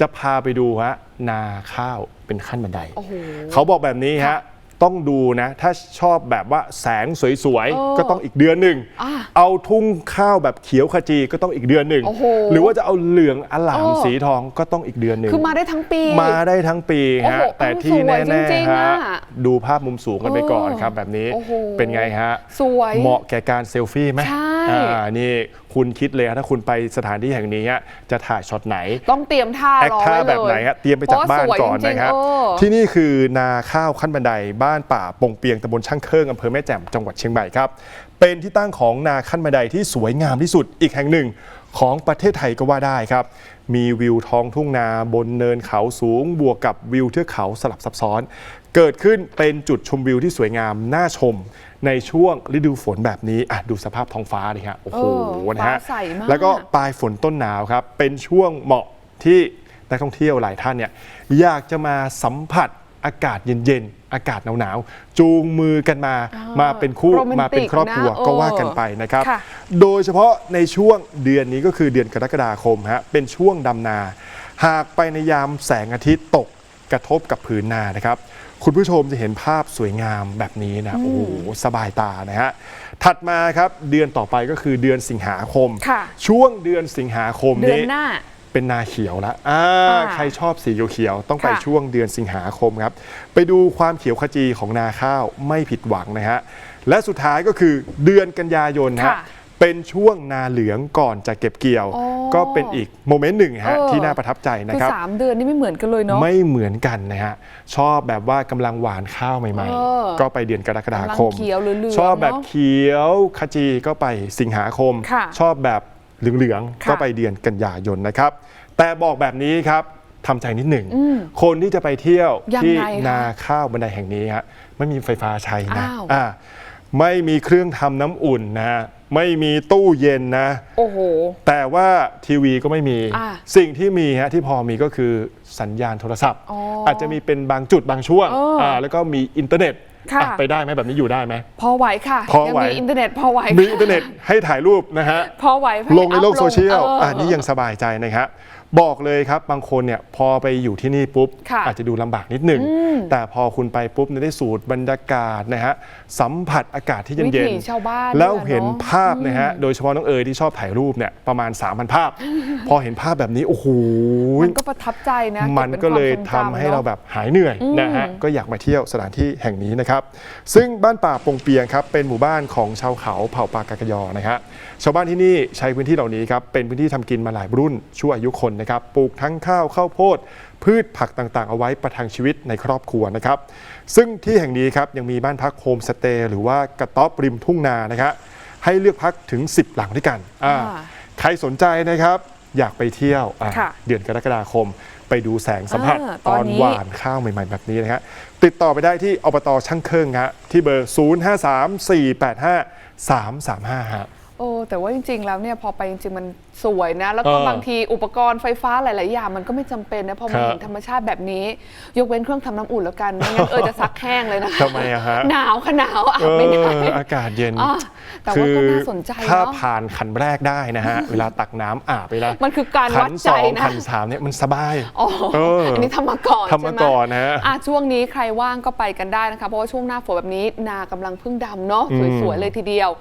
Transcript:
จะพาไปดูฮะนาข้าวเป็นขั้นบันได โอ้โห เขาบอกแบบนี้ฮะ ต้องดูนะ ถ้าชอบแบบว่าแสงสวยเออๆ ก็ต้องอีกเดือนหนึ่ง อะเอาทุ่งข้าวแบบเขียวขจีก็ต้องอีกเดือนหนึ่ง โอ้โหหรือว่าจะเอาเหลืองอลามเออ สีทองก็ต้องอีกเดือนหนึ่ง คือมาได้ทั้งปี มาได้ทั้งปีโอ้ฮะโหแต่ที่สวยแน่จริงๆๆ ฮะ อะดูภาพมุมสูงกันไปก่อนเออครับแบบนี้ โอ้โห เป็นไงฮะ สวย เหมาะแก่การเซลฟี่ไหม ใช่ อ่านี่คุณคิดเลยฮะถ้าคุณไปสถานที่แห่งนี้ฮะจะถ่ายช็อตไหนต้องเตรียมท่าแอครอท่าไว้เลยแบบไหนฮะเตรียมไปจากบ้านก่อนเพราะว่าสวยจริงๆนะครับเออที่นี่คือนาข้าวขั้นบันไดบ้านป่าปงเปียงตำบลช่างเครื่องอำเภอแม่แจ่มจังหวัดเชียงใหม่ครับ เป็นที่ตั้งของนาขั้นบันไดที่สวยงามที่สุดอีกแห่งหนึ่ง ของประเทศไทยก็ว่าได้ครับ มีวิวท้องทุ่งนาบนเนินเขาสูง บวกกับวิวเทือกเขาสลับซับซ้อน เกิดขึ้นเป็นจุดชมวิวที่สวยงามน่าชม ในช่วงฤดูฝนแบบนี้อะดูสภาพท้องฟ้าดิฮะโอ้โหเออนะฮะฟ้าใสมากแล้วก็ปลายฝนต้นหนาวครับ เป็นช่วงเหมาะที่นักท่องเที่ยวหลายท่านเนี่ยอยากจะมาสัมผัส อากาศเย็นๆ อากาศหนาวๆ จูงมือกันมาอ่ามาเป็นคู่ โรแมนติกมาเป็นครอบครัวนะก็เออว่ากันไปนะครับ ค่ะ โดยเฉพาะในช่วงเดือนนี้ก็คือเดือนกรกฎาคมฮะ เป็นช่วงดำนา หากไปในยามแสงอาทิตย์ตกกระทบกับผืนนานะครับ คุณผู้ชมจะเห็นภาพสวยงามแบบนี้นะ โอ้โห สบายตานะฮะ ถัดมาครับ เดือนต่อไปก็คือเดือนสิงหาคม ค่ะ ช่วงเดือนสิงหาคม เดือนนี้หน้า เป็นนาเขียวแล้วอ่าค่ะใครชอบสีเขียวๆต้องไปค่ะช่วงเดือนสิงหาคมครับ ไปดูความเขียวขจีของนาข้าวไม่ผิดหวังนะฮะ และสุดท้ายก็คือเดือนกันยายนฮะค่ะเป็นช่วงนาเหลืองก่อนจะเก็บเกี่ยวอ๋อก็เป็นอีกโมเมนต์หนึ่งฮะเออที่น่าประทับใจนะคือครับสามเดือนนี่ไม่เหมือนกันเลยเนาะไม่เหมือนกันนะฮะชอบแบบว่ากำลังหวานข้าวใหม่เออๆก็ไปเดือนกรกฎาคมกำลังเขียวเหลืองๆชอบแบบเนอะเขียวขจีก็ไปสิงหาคมค่ะชอบแบบ เหลืองๆค่ะก็ไปเดือนกันยายนนะครับ แต่บอกแบบนี้ครับทำใจนิดหนึ่งอืมคนที่จะไปเที่ยวยังที่ไงคะนาข้าวบันไดแห่งนี้ฮะไม่มีไฟฟ้าใช้นะอ้าวอ่าไม่มีเครื่องทำน้ำอุ่นนะฮะไม่มีตู้เย็นนะโอ้โหแต่ว่าทีวีก็ไม่มีอ่าสิ่งที่มีฮะที่พอมีก็คือสัญญาณโทรศัพท์อ๋ออาจจะมีเป็นบางจุดบางช่วงเอออ่าแล้วก็มีอินเทอร์เน็ต ค่ะ อะไปได้ไหมแบบนี้อยู่ได้ไหม พอไหวค่ะพอยัไหว มีอินเทอร์เน็ตพอไหวมีอินเทอร์เน็ตให้ถ่ายรูปนะฮะ พอไหวให้ลงในโลกอัพโซเชียลอออ่านี่ยังสบายใจนะครับ บอกเลยครับบางคนเนี่ยพอไปอยู่ที่นี่ปุ๊บ ค่ะอาจจะดูลำบากนิดหนึ่งอืมแต่พอคุณไปปุ๊บเนี่ยได้สูตรบรรยากาศนะฮะสัมผัสอากาศที่วิเย็นถีชาวบ้านๆแล้วด้วยอะเห็นเนอะภาพนะฮะโดยเฉพาะน้องเอ๋ยที่ชอบถ่ายรูปเนี่ยประมาณ 3,000 ภาพ พอเห็นภาพแบบนี้โอ้โห มันก็ประทับใจนะมันบป็ก็เลยควทำมงจำให้เรานอะแบบหายเหนื่อยอืมนะฮะก็อยากมาเที่ยวสถานที่แห่งนี้นะครับ ซึ่งบ้านป่าปงเปียงครับเป็นหมู่บ้านของชาวเขาเผ่าปากากยอนะฮะชาวบ้านที่นี่ใช้พื้นที่เหล่านี้ครับเป็นพื้นที่ทำกินมาหลายรุ่นชั่วอายุคนนะครับปลูกทั้งข้าวข้าวโพด พืชผักต่างๆ เอาไว้ประทังชีวิตในครอบครัวนะครับซึ่งที่แห่งนี้ครับยังมีบ้านพักโฮมสเตย์หรือว่ากระต๊อบริมทุ่งนานะครับให้เลือกพักถึง 10 หลังด้วยกันอ่าอ่าใครสนใจนะครับอยากไปเที่ยวอะค่ะเดือนกรกฎาคม ไปดูแสงสัมผัสอ่าตตออนนนี้หวานข้าวใหม่ ๆ แบบนี้นะฮะติดต่อไปได้ที่อบตช่างเครื่องฮะที่เบอร์ 053485 335ฮะ โอ้แต่ว่าจริง ๆ แล้วเนี่ยพอไปจริง ๆ มันสวยนะ แล้วก็เออบางทีอุปกรณ์ไฟฟ้าหลาย ๆ อย่างมันก็ไม่จำเป็นนะพอมาครับเห็นธรรมชาติแบบนี้ ยกเว้นเครื่องทำน้ำอุ่นแล้วกันไม่งั้นเออจะซักแห้งเลยนะทำไมอะฮะ หนาวค่ะหนาวอาเอบไม่ได้ออากาศเย็นอะแต่ว่าก็น่าสนใจถ้าเนาะผ่านขันแรกได้นะฮะ เวลาตักน้ำอาบไปแล้วมันคือการขัวัดนใจสองนะ ขันสามเนี่ยมันสบาย อ๋อเอออัอันนี้ทำมาก่อนทำมาก่อนนะฮะใช่ไหอะช่วงนี้ใครว่างก็ไปกันได้นะคะ เพราะว่าช่วงหน้าฝนแบบนี้นากำลังเพึ่งดำเนาะอืมสวยๆเลยทีเดียว